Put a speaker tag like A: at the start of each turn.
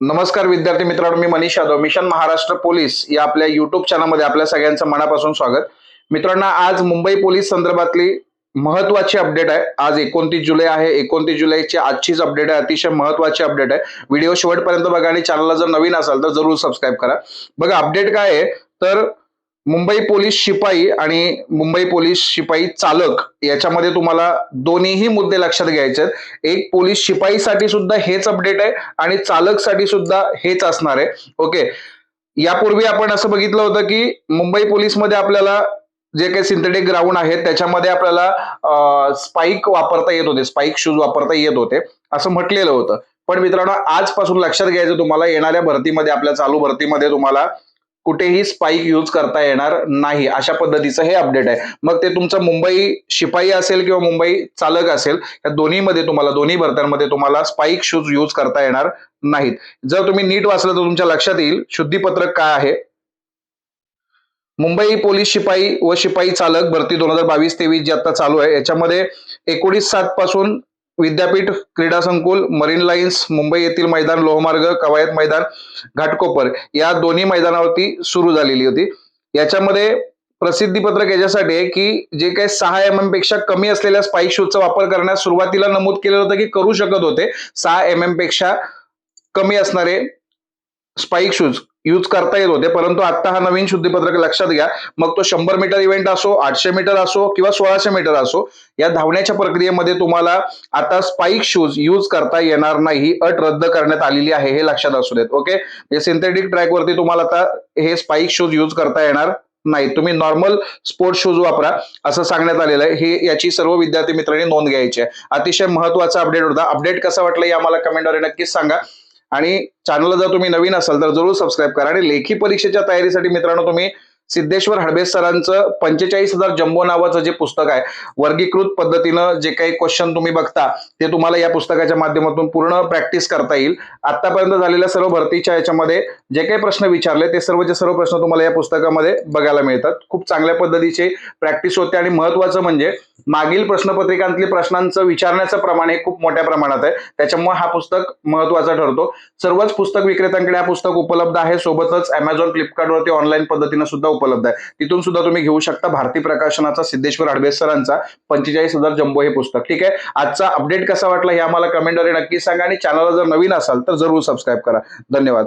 A: नमस्कार विद्यार्थी मित्रांनो मी मनीष यादव. मिशन महाराष्ट्र पोलीस या आपल्या युट्यूब चॅनलमध्ये आपल्या सगळ्यांचं मनापासून स्वागत. मित्रांनो आज मुंबई पोलीस संदर्भातली महत्वाची अपडेट आहे. आज एकोणतीस जुलै आहे. एकोणतीस जुलैची आजचीच अपडेट आहे. अतिशय महत्वाची अपडेट आहे. व्हिडिओ शेवटपर्यंत बघा आणि चॅनलला जर नवीन असाल तर जरूर सबस्क्राईब करा. बघा अपडेट काय आहे? तर मुंबई पोलीस शिपाई आणि मुंबई पोलीस शिपाई चालक याच्यामध्ये तुम्हाला दोन्हीही मुद्दे लक्षात घ्यायचे आहेत. एक पोलीस शिपाईसाठी सुद्धा हेच अपडेट आहे आणि चालकसाठी सुद्धा हेच असणार आहे. ओके यापूर्वी आपण असं बघितलं होतं की मुंबई पोलीसमध्ये आपल्याला जे काही सिंथेटिक ग्राउंड आहेत त्याच्यामध्ये आपल्याला स्पाईक वापरता येत होते स्पाईक शूज वापरता येत होते असं म्हटलेलं होतं. पण मित्रांनो आजपासून लक्षात घ्यायचं तुम्हाला येणाऱ्या भरतीमध्ये आपल्या चालू भरतीमध्ये तुम्हाला कुठेही स्पाईक यूज करता येणार नाही अशा पद्धतीचं हे अपडेट आहे. मग ते तुमचं मुंबई शिपाई असेल किंवा मुंबई चालक असेल या दोन्हीमध्ये तुम्हाला दोन्ही भरत्यांमध्ये तुम्हाला स्पाईक शूज यूज करता येणार नाहीत. जर तुम्ही नीट वाचलं तर तुमच्या लक्षात येईल शुद्धीपत्रक काय आहे. मुंबई पोलीस शिपाई व शिपाई चालक भरती दोन हजार बावीस तेवीस जी आता चालू आहे. याच्यामध्ये एकोणीस सात पासून विद्यापीठ क्रीडा संकुल मरीन लाईन्स मुंबई येथील मैदान लोहमार्ग कवायत मैदान घाटकोपर या दोन्ही मैदानावरती सुरू झालेली होती. याच्यामध्ये प्रसिद्धीपत्रक याच्यासाठी आहे की जे काही सहा एम एमपेक्षा कमी असलेल्या स्पाईक शूजचा वापर करण्यास सुरुवातीला नमूद केलेलं होतं की करू शकत होते. सहा एम एमपेक्षा कमी असणारे स्पाईक शूज यूज करता येत होते परंतु आता हा नवीन शुद्धीपत्रक लक्षात घ्या. मग तो शंभर मीटर इव्हेंट असो आठशे मीटर असो किंवा सोळाशे मीटर असो या धावण्याच्या प्रक्रियेमध्ये तुम्हाला आता स्पाईक शूज यूज करता येणार नाही अट रद्द करण्यात आलेली आहे हे लक्षात असू देत ओके सिंथेटिक ट्रॅकवरती तुम्हाला आता हे स्पाईक शूज यूज करता येणार नाही. तुम्ही नॉर्मल स्पोर्ट्स शूज वापरा असं सांगण्यात आलेलं आहे. हे याची सर्व विद्यार्थी मित्रांनी नोंद घ्यायची आहे. अतिशय महत्त्वाचा अपडेट होता. अपडेट कसा वाटला हे आम्हाला कमेंटद्वारे नक्कीच सांगा. आणि चॅनलला जर तुम्ही नवीन असाल तर जरूर सबस्क्राईब करा आणि लेखी परीक्षेच्या तयारीसाठी मित्रांनो तुम्ही सिद्धेश्वर हडबे सरांचं पंचेचाळीस हजार जम्बो नावाचं जे पुस्तक आहे वर्गीकृत पद्धतीनं जे काही क्वेश्चन तुम्ही बघता ते तुम्हाला या पुस्तकाच्या माध्यमातून पूर्ण प्रॅक्टिस करता येईल. आतापर्यंत झालेल्या सर्व भरतीच्या याच्यामध्ये जे काही प्रश्न विचारले ते सर्वचे सर्व प्रश्न तुम्हाला या पुस्तकामध्ये बघायला मिळतात. खूप चांगल्या पद्धतीचे प्रॅक्टिस होते आणि महत्वाचं म्हणजे मागील प्रश्नपत्रिकांतली प्रश्नांचं विचारण्याचं प्रमाण हे खूप मोठ्या प्रमाणात आहे. त्याच्यामुळे हा पुस्तक महत्त्वाचा ठरतो. सर्वच पुस्तक विक्रेत्यांकडे हा पुस्तक उपलब्ध आहे. सोबतच अमेझॉन फ्लिपकार्टवरती ऑनलाईन पद्धतीनं सुद्धा उपलब्ध आहे. तिथून सुद्धा तुम्ही घेऊ शकता भारती प्रकाशनाचा सिद्धेश्वर हडबे सरांचा पंचेचाळीस हजार जम्बो हे पुस्तक. ठीक आहे? आजचा अपडेट कसा वाटला हे आम्हाला कमेंटद्वारे नक्की सांगा आणि चॅनलला जर नवीन असाल तर जरूर सबस्क्राईब करा. धन्यवाद.